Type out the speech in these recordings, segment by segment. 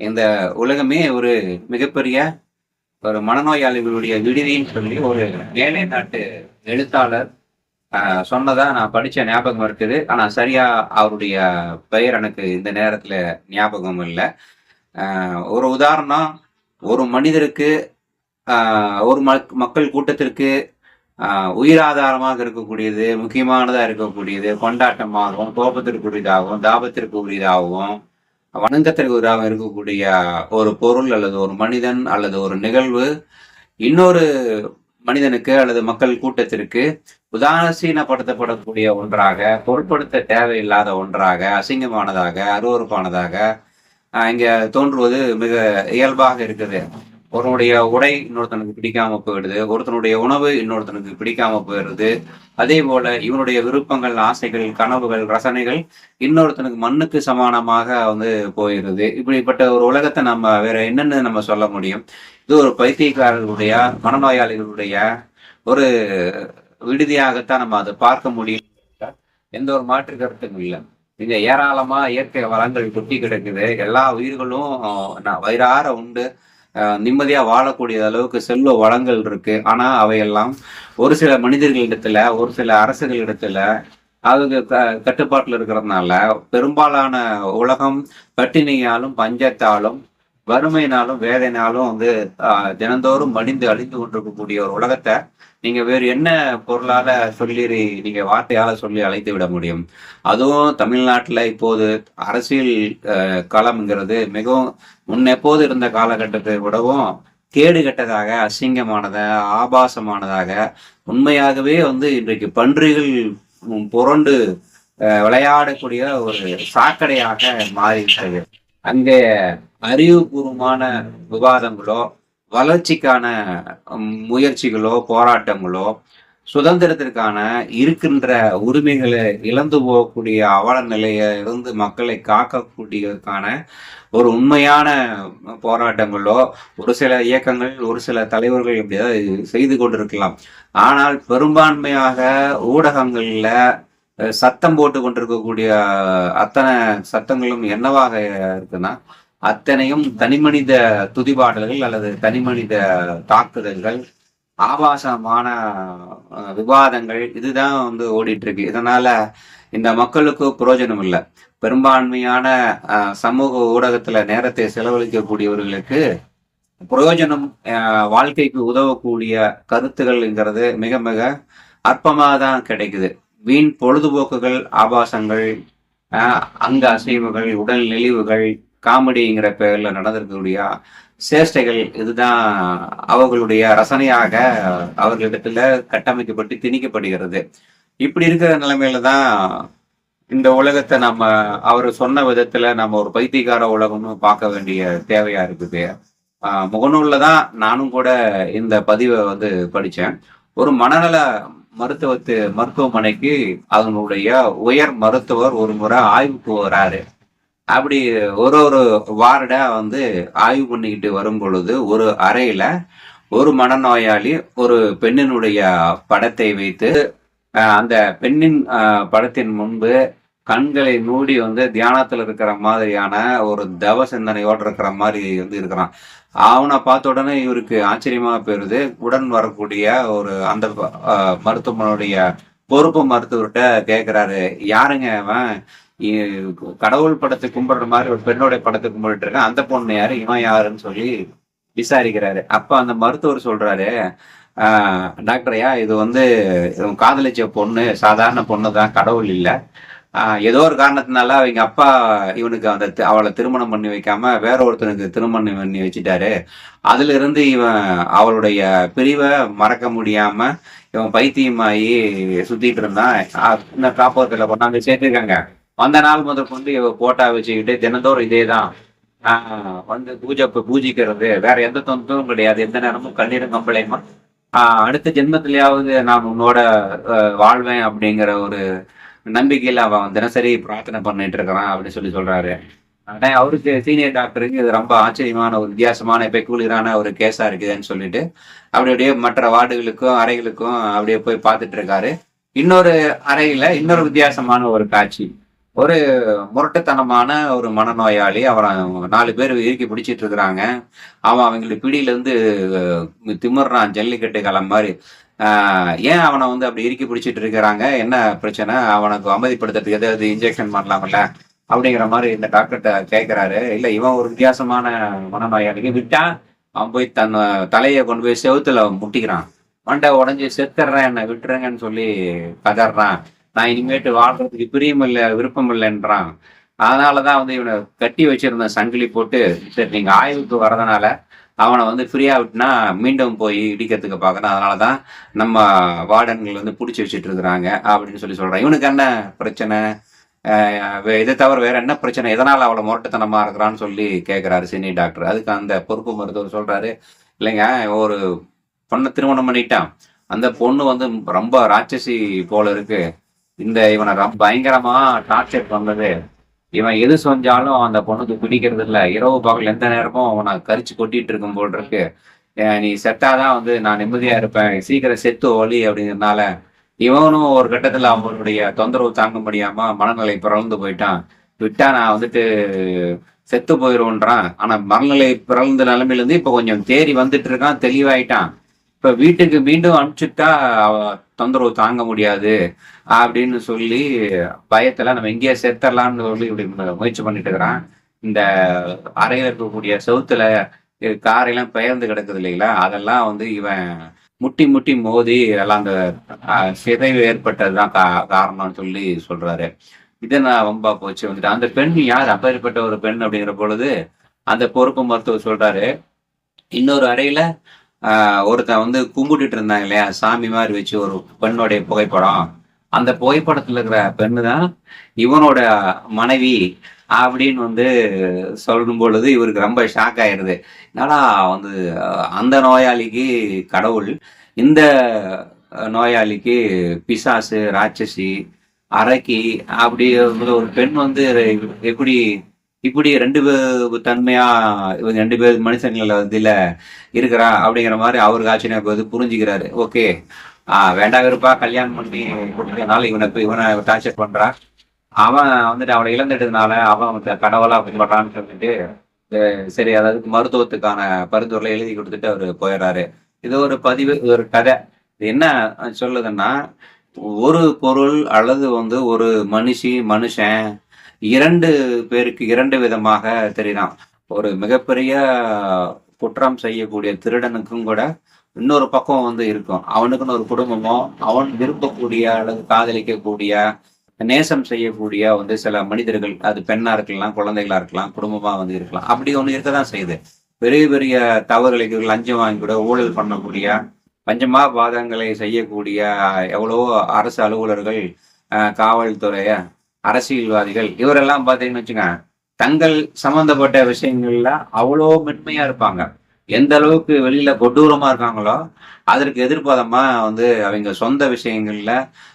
இந்த உலகமே ஒரு மிகப்பெரிய ஒரு மனநோயாளிகளுடைய விடுதின்னு சொல்லி ஒரு மேலை நாட்டு எழுத்தாளர் சொன்னதா நான் படிச்ச ஞாபகம் இருக்குது. ஆனா சரியா அவருடைய பெயர் எனக்கு இந்த நேரத்துல ஞாபகம் இல்லை. ஒரு உதாரணம் ஒரு மனிதருக்கு ஒரு மக்- மக்கள் கூட்டத்திற்கு உயிராதாரமாக இருக்கக்கூடியது முக்கியமானதாக இருக்கக்கூடியது கொண்டாட்டமாகவும் கோபத்திற்குரியதாகவும் தாபத்திற்கு உரியதாகவும் இருக்கக்கூடிய ஒரு பொருள் அல்லது ஒரு மனிதன் அல்லது ஒரு நிகழ்வு இன்னொரு மனிதனுக்கு அல்லது மக்கள் கூட்டத்திற்கு உதாசீனப்படுத்தப்படக்கூடிய ஒன்றாக பொருட்படுத்த தேவையில்லாத ஒன்றாக அசிங்கமானதாக அருவறுப்பானதாக இங்கே இங்க தோன்றுவது மிக இயல்பாக இருக்குது ஒருவனுடைய உடை இன்னொருத்தனுக்கு பிடிக்காம போயிடுது ஒருத்தனுடைய உணவு இன்னொருத்தனுக்கு பிடிக்காம போயிடுது. அதே போல இவனுடைய விருப்பங்கள் ஆசைகள் கனவுகள் ரசனைகள் இன்னொருத்தனுக்கு மண்ணுக்கு சமானமாக வந்து போயிடுது. இப்படிப்பட்ட ஒரு உலகத்தை நம்ம வேற என்னன்னு நம்ம சொல்ல முடியும். இது ஒரு பைத்தியக்காரர்களுடைய மனநோயாளிகளுடைய ஒரு விடுதியாகத்தான் நம்ம அதை பார்க்க முடியும். எந்த ஒரு மாற்று கருத்தும் இல்லை. இங்க ஏராளமா இயற்கை வளங்கள் கொட்டி கிடக்குது. எல்லா உயிர்களும் வயிறார உண்டு. நிம்மதியாக நிம்மதியா வாழக்கூடிய அளவுக்கு செல்வ வளங்கள் இருக்கு. ஆனால் அவையெல்லாம் ஒரு சில மனிதர்களிடத்துல ஒரு சில அரசுகளிடத்துல அவங்க க- கட்டுப்பாட்டில் இருக்கிறதுனால பெரும்பாலான உலகம் பட்டினியாலும் பஞ்சத்தாலும் வறுமையினாலும் வேலைனாலும் வந்து தினந்தோறும் மடிந்து அழிந்து கொண்டிருக்கக்கூடிய ஒரு உலகத்தை நீங்க வேறு என்ன பொருளால சொல்லி நீங்க வார்த்தையால சொல்லி அழைத்து விட முடியும்? அதுவும் தமிழ்நாட்டில் இப்போது அரசியல் களம்ங்கிறது மிகவும் முன்னெப்போது இருந்த காலகட்டத்தை விடவும் கேடு கெட்டதாக அசிங்கமானதாக ஆபாசமானதாக உண்மையாகவே வந்து இன்றைக்கு பன்றிகள் புரண்டு அஹ், விளையாடக்கூடிய ஒரு சாக்கடையாக மாறிவிட்டது. அங்கே அறிவுபூர்வமான விவாதங்களோ வளர்ச்சிக்கான முயற்சிகளோ போராட்டங்களோ சுதந்திரத்திற்கான இருக்கின்ற உரிமைகளை இழந்து போகக்கூடிய அவல நிலையை இருந்து மக்களை காக்கக்கூடியதற்கான ஒரு உண்மையான போராட்டங்களோ ஒரு சில இயக்கங்கள் ஒரு சில தலைவர்கள் இப்படியாவது செய்து கொண்டிருக்கலாம். ஆனால் பெரும்பான்மையாக ஊடகங்களில் சத்தம் போட்டு கொண்டிருக்கக்கூடிய அத்தனை சத்தங்களும் என்னவாக இருக்குன்னா அத்தனையும் தனிமனித துதிபாடல்கள் அல்லது தனிமனித தாக்குதல்கள் ஆபாசமான விவாதங்கள் இதுதான் வந்து ஓடிட்டு இருக்கு இதனால இந்த மக்களுக்கு பிரயோஜனம் இல்லை பெரும்பான்மையான அஹ், சமூக ஊடகத்துல நேரத்தை செலவழிக்கக்கூடியவர்களுக்கு பிரயோஜனம் அஹ், வாழ்க்கைக்கு உதவக்கூடிய கருத்துகள்ங்கிறது மிக மிக அற்பமாக தான் கிடைக்குது. வீண் பொழுதுபோக்குகள் ஆபாசங்கள் அங்க அசைவுகள் உடல் நெளிவுகள் காமெடிங்கிற பெயர்ல நடந்திருக்கக்கூடிய சேஷ்டைகள் இதுதான் அவர்களுடைய ரசனையாக அவர்களிடத்துல கட்டமைக்கப்பட்டு திணிக்கப்படுகிறது. இப்படி இருக்கிற நிலைமையில தான் இந்த உலகத்தை நம்ம அவர் சொன்ன விதத்துல நம்ம ஒரு பைத்தியக்கார உலகம்னு பார்க்க வேண்டிய தேவையா இருக்குது. முகநூல்ல தான் நானும் கூட இந்த பதிவை வந்து படித்தேன் ஒரு மனநல மருத்துவத்து மருத்துவமனைக்கு அதனுடைய உயர் மருத்துவர் ஒரு முறை ஆய்வுக்கு வராரு அப்படி ஒரு ஒரு வார்டா வந்து ஆய்வு பண்ணிக்கிட்டு வரும் பொழுது ஒரு அறையில ஒரு மனநோயாளி ஒரு பெண்ணினுடைய படத்தை வைத்து அந்த பெண்ணின் படத்தின் முன்பு கண்களை மூடி வந்து தியானத்துல இருக்கிற மாதிரியான ஒரு தவ சிந்தனையோடு இருக்கிற மாதிரி வந்து இருக்கிறான். அவனை பார்த்த உடனே இவருக்கு ஆச்சரியமா போயிருது. உடன் வரக்கூடிய ஒரு அந்த மருத்துவமனுடைய பொறுப்பு மருத்துவர்கிட்ட கேட்குறாரு யாருங்க அவன் இ- கடவுள் படத்தை கும்பிடுற மாதிரி ஒரு பெண்ணுடைய படத்தை கும்பிட்டு இருக்கான். அந்த பொண்ணு யாரு? இவன் யாருன்னு சொல்லி விசாரிக்கிறாரு. அப்ப அந்த மருத்துவர் சொல்றாரு டாக்டர் டாக்டரையா இது வந்து காதலிச்ச பொண்ணு சாதாரண பொண்ணு தான் கடவுள் இல்லை. ஏதோ ஒரு காரணத்தினால அவங்க அப்பா இவனுக்கு அந்த அவளை திருமணம் பண்ணி வைக்காம வேற ஒருத்தனுக்கு திருமணம் பண்ணி வச்சுட்டாரு. அதுல இருந்து இவன் அவளுடைய பிரிவை மறக்க முடியாம இவன் பைத்தியமாயி சுத்திட்டு இருந்தான். ஆஹ் காப்பகத்துல கொண்டாந்து சேர்த்திருக்காங்க. வந்த நாள் முதல் கொண்டு இவ போட்டா வச்சுக்கிட்டு தினந்தோறும் இதே தான் வந்து பூஜை பூஜிக்கிறது. வேற எந்த தொந்தரும் கிடையாது. எந்த நேரமும் கண்ணீரும் கம்பளையுமா? ஆஹ் அடுத்த ஜென்மத்திலேயாவது நான் உன்னோட வாழ்வேன் அப்படிங்கிற ஒரு நம்பிக்கையில அவன் தினசரி பிரார்த்தனை பண்ணிட்டு இருக்கிறான் அப்படின்னு சொல்லி சொல்றாரு. ஆனா அவருக்கு சீனியர் டாக்டருக்கு இது ரொம்ப ஆச்சரியமான ஒரு வித்தியாசமான பெக்குலியரான ஒரு கேஸா இருக்குதுன்னு சொல்லிட்டு அப்படி அப்படியே மற்ற வார்டுகளுக்கும் அறைகளுக்கும் அப்படியே போய் பார்த்துட்டு இருக்காரு. இன்னொரு அறையில இன்னொரு வித்தியாசமான ஒரு காட்சி. ஒரு முரட்டுத்தனமான ஒரு மனநோயாளி. அவரை நாலு பேர் இறுக்கி பிடிச்சிட்டு இருக்கிறாங்க. அவன் அவங்களுக்கு பிடியில இருந்து திமிர்றான் ஜல்லிக்கட்டு கிளம்ப மாதிரி. ஏன் அவனை வந்து அப்படி இறுக்கி பிடிச்சிட்டு இருக்கிறாங்க? என்ன பிரச்சனை? அவனுக்கு அமைதிப்படுத்துறதுக்கு எதாவது இன்ஜெக்ஷன் பண்ணலாம்ல? அப்படிங்கிற மாதிரி இந்த டாக்டர்கிட்ட கேட்குறாரு இல்லை இவன் ஒரு வித்தியாசமான மனநோயாளிக்கு விட்டா அவன் போய் தன் தலையை கொண்டு போய் செவுத்துல முட்டிக்கிறான். மண்டை உடஞ்சி செத்துறேன் என்னை விட்டுருங்கன்னு சொல்லி கதறான். நான் இனிமேட்டு வாழ்றதுக்கு பிரியம் இல்லை விருப்பம் இல்லைன்றான் அதனாலதான் வந்து இவனை கட்டி வச்சிருந்த சங்கிலி போட்டு சரி நீங்க ஆய்வுக்கு வரதுனால அவனை வந்து ஃப்ரீயா விட்டுனா மீண்டும் போய் இடிக்கிறதுக்கு பார்க்கணும். அதனாலதான் நம்ம வார்டன்கள் வந்து பிடிச்சி வச்சுட்டு இருக்கிறாங்க அப்படின்னு சொல்லி சொல்றான் இவனுக்கு என்ன பிரச்சனை? இதை தவிர வேற என்ன பிரச்சனை? எதனால அவளை முரட்டுத்தனமா இருக்கிறான்னு சொல்லி கேட்கிறாரு சினி டாக்டர். அதுக்கு அந்த பொறுப்பு மருத்துவர் சொல்றாரு இல்லைங்க ஒரு பொண்ணை திருமணம் பண்ணிட்டான். அந்த பொண்ணு வந்து ரொம்ப ராட்சசி போல இருக்கு. இந்த இவனை ரொம்ப பயங்கரமா டார்ச்சர் பண்ணது. இவன் எது செஞ்சாலும் அந்த பொண்ணுக்கு பிடிக்கிறது இல்ல. இரவு பகல் எந்த நேரமும் அவனை கரிச்சு கொட்டிட்டு இருக்கும் போல் இருக்கு. நீ செத்தாதான் வந்து நான் நிம்மதியா இருப்பேன். சீக்கிரம் செத்து ஒலி அப்படிங்கிறதுனால இவனும் ஒரு கட்டத்துல அவனுடைய தொந்தரவு தாங்க முடியாம மனநிலை பிறழ்ந்து போயிட்டான். விட்டா நான் வந்துட்டு செத்து போயிருவோன்றான். ஆனா மனநிலை பிறழ்ந்த நிலைமையில இப்போ இப்ப கொஞ்சம் தேறி வந்துட்டு இருக்கான் தெளிவாயிட்டான். இப்ப வீட்டுக்கு மீண்டும் அனுப்பிச்சுட்டா தொந்தரவு தாங்க முடியாது அப்படின்னு சொல்லி பயத்துல நம்ம எங்கேயே சேர்த்தரலாம்னு சொல்லி இப்படி முயற்சி பண்ணிட்டு இருக்கிறான். இந்த அறையில இருக்கக்கூடிய செவுத்துல காரையெல்லாம் பெயர்ந்து கிடக்குது இல்லைங்களா? அதெல்லாம் வந்து இவன் முட்டி முட்டி மோதி எல்லாம் அந்த சிதைவு ஏற்பட்டதுதான் கா காரணம்னு சொல்லி சொல்றாரு. இதை நான் வம்பா போச்சு. வந்துட்டு அந்த பெண் யார்? அப்பேற்பட்ட ஒரு பெண் அப்படிங்கிற பொழுது அந்த பொறுப்பு மருத்துவர் சொல்றாரு. இன்னொரு அறையில ஒருத்தன் வந்து கும்பிட்டுட்டு இருந்தாங்க இல்லையா? சாமி மாதிரி வச்சு ஒரு பெண்ணுடைய புகைப்படம். அந்த புகைப்படத்துல இருக்கிற பெண்ணு தான் இவனோட மனைவி அப்படின்னு வந்து சொல்லும் பொழுது இவருக்கு ரொம்ப ஷாக் ஆயிடுது என்னடா வந்து அந்த நோயாளிக்கு கடவுள் இந்த நோயாளிக்கு பிசாசு ராட்சசி அரக்கி அப்படி ஒரு பெண் வந்து எப்படி இப்படி ரெண்டு தன்மையா இவங்க ரெண்டு பேர் மனுஷங்கள இதுல இருக்கிறா அப்படிங்கிற மாதிரி அவருக்கு ஆச்சரியம் போது புரிஞ்சுக்கிறாரு. ஓகே. ஆஹ் வேண்டாம் வெறுப்பா கல்யாணம் பண்ணி கொடுத்ததுனால இவனை இவனை டார்ச்சர் பண்றா. அவன் வந்துட்டு அவனை இழந்துட்டதுனால அவன் கடவுளா பண்றான்னு சொல்லிட்டு சரி அதாவது மருத்துவத்துக்கான பரிந்துரை எழுதி கொடுத்துட்டு அவரு போயிடுறாரு. இது ஒரு பதிவு இது ஒரு கதை. இது என்ன சொல்லுதுன்னா ஒரு பொருள் அல்லது வந்து ஒரு மனுஷி மனுஷன் இரண்டு பேருக்கு இரண்டு விதமாக தெரியலாம் ஒரு மிகப்பெரிய குற்றம் செய்யக்கூடிய திருடனுக்கும் கூட இன்னொரு பக்கம் வந்து இருக்கும். அவனுக்குன்னு ஒரு குடும்பமோ அவன் விரும்பக்கூடிய அல்லது காதலிக்கக்கூடிய நேசம் செய்யக்கூடிய வந்து சில மனிதர்கள் அது பெண்ணா இருக்கலாம் குழந்தைகளா இருக்கலாம் குடும்பமா வந்து இருக்கலாம். அப்படி ஒண்ணு இருக்கதான் செய்யுது. பெரிய பெரிய தவறுகளுக்கு லஞ்சம் வாங்கி கூட ஊழல் பண்ணக்கூடிய பஞ்சமா பாதங்களை செய்யக்கூடிய எவ்வளவோ அரசு அலுவலர்கள் காவல்துறைய அரசியல்வாதிகள் இவரெல்லாம் பார்த்தீங்கன்னு வச்சுங்க தங்கள் சம்பந்தப்பட்ட விஷயங்கள்ல அவ்வளோ மென்மையா இருப்பாங்க. எந்த அளவுக்கு வெளியில கொடூரமா இருக்காங்களோ அதற்கு எதிர்பாதமா வந்து அவங்க சொந்த விஷயங்கள்ல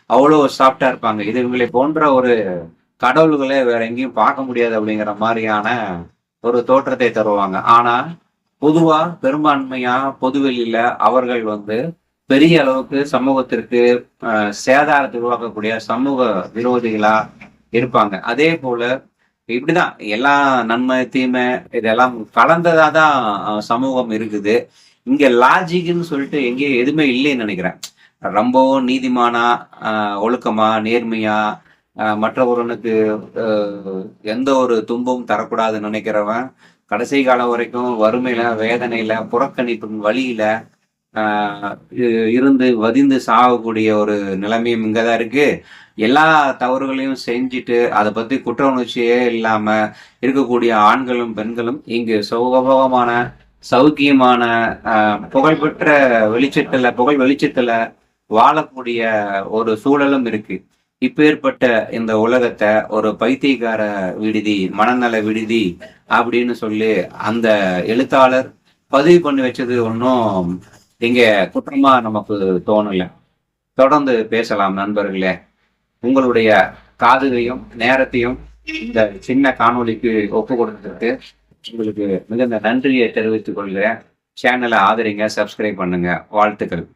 அவ்வளோ சாஃப்டா இருப்பாங்க. இது இவங்களை போன்ற ஒரு கடவுள்களே வேற எங்கேயும் பார்க்க முடியாது அப்படிங்கிற மாதிரியான ஒரு தோற்றத்தை தருவாங்க. ஆனா பொதுவா பெரும்பான்மையா பொதுவெளியில அவர்கள் வந்து பெரிய அளவுக்கு சமூகத்திற்கு சேதாரத்தை உருவாக்கக்கூடிய சமூக விரோதிகளா இருப்பாங்க அதே போல இப்படிதான் எல்லா நன்மை தீமை இதெல்லாம் கலந்ததா தான் சமூகம் இருக்குது. இங்க லாஜிக்னு சொல்லிட்டு எங்கேயும் எதுவுமே இல்லைன்னு நினைக்கிறேன். ரொம்பவும் நீதிமானா ஒழுக்கமா நேர்மையா மற்றவர்களுக்கு ஆஹ் எந்த ஒரு துன்பமும் தரக்கூடாதுன்னு நினைக்கிறவன் கடைசி காலம் வரைக்கும் வறுமையில வேதனையில புறக்கணிப்பின் வழியில இருந்து வதிந்து சாகக்கூடிய ஒரு நிலைமையும் இங்கதான் இருக்கு. எல்லா தவறுகளையும் செஞ்சுட்டு அதை பத்தி குற்ற உணர்ச்சியே இல்லாம இருக்கக்கூடிய ஆண்களும் பெண்களும் இங்கு சுகபோகமான சௌக்கியமான புகழ்பெற்ற வெளிச்சத்துல புகழ் வெளிச்சத்துல வாழக்கூடிய ஒரு சூழலும் இருக்கு. இப்பேற்பட்ட இந்த உலகத்தை ஒரு பைத்தியக்கார விடுதி மனநல விடுதி அப்படின்னு சொல்லி அந்த எழுத்தாளர் பதிவு பண்ணி வச்சது ஒன்றும் இங்க குற்றமா நமக்கு தோணல. தொடர்ந்து பேசலாம் நண்பர்களே. உங்களுடைய காதுகையும் நேரத்தையும் இந்த சின்ன காணொளிக்கு ஒப்பு கொடுத்ததுக்கு உங்களுக்கு மிகுந்த நன்றியை தெரிவித்துக் கொள்கிறேன். சேனலை ஆதரிங்க சப்ஸ்கிரைப் பண்ணுங்க. வாழ்த்துக்கள்.